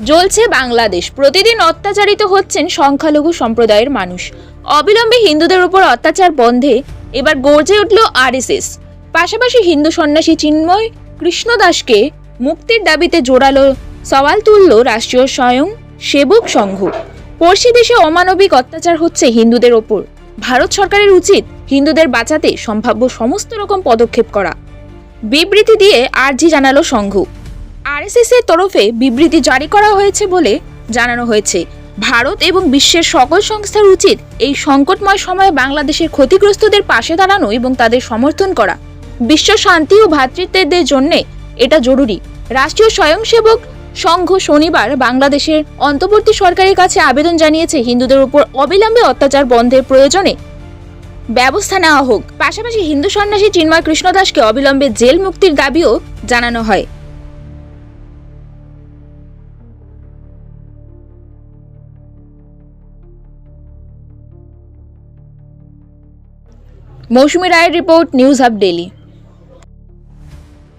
জ্বলছে বাংলাদেশ। প্রতিদিন অত্যাচারিত হচ্ছেন সংখ্যালঘু সম্প্রদায়ের মানুষ। অবিলম্বে হিন্দুদের উপর অত্যাচার বন্ধে এবার গর্জে উঠল আরএসএস। পাশাপাশি হিন্দু সন্ন্যাসী চিন্ময় কৃষ্ণদাসকে মুক্তির দাবিতে জোরালো সওয়াল তুলল রাষ্ট্রীয় স্বয়ং সেবক সংঘ। পড়শি দেশে অমানবিক অত্যাচার হচ্ছে হিন্দুদের ওপর। ভারত সরকারের উচিত হিন্দুদের বাঁচাতে সম্ভাব্য সমস্ত রকম পদক্ষেপ করা। বিবৃতি দিয়ে আর্জি জানালো সংঘ। আরএসএস এর তরফে বিবৃতি জারি করা হয়েছে বলে জানানো হয়েছে। ভারত এবং বিশ্বের সকল সংস্থার উচিত এই সংকটময় সময়ে বাংলাদেশের ক্ষতিগ্রস্তদের পাশে দাঁড়ানো এবং তাদের সমর্থন করা। বিশ্ব শান্তি ও ভ্রাতৃত্বের জন্য এটা জরুরি। রাষ্ট্রীয় স্বয়ংসেবক সংঘ শনিবার বাংলাদেশের অন্তর্বর্তী সরকারের কাছে আবেদন জানিয়েছে, হিন্দুদের উপর অবিলম্বে অত্যাচার বন্ধের প্রয়োজনে ব্যবস্থা নেওয়া হোক। পাশাপাশি হিন্দু সন্ন্যাসী চিন্ময় কৃষ্ণদাসকে অবিলম্বে জেল মুক্তির দাবিও জানানো হয়। মৌসুমী রায়ের রিপোর্ট নিউজ হাব ডেলি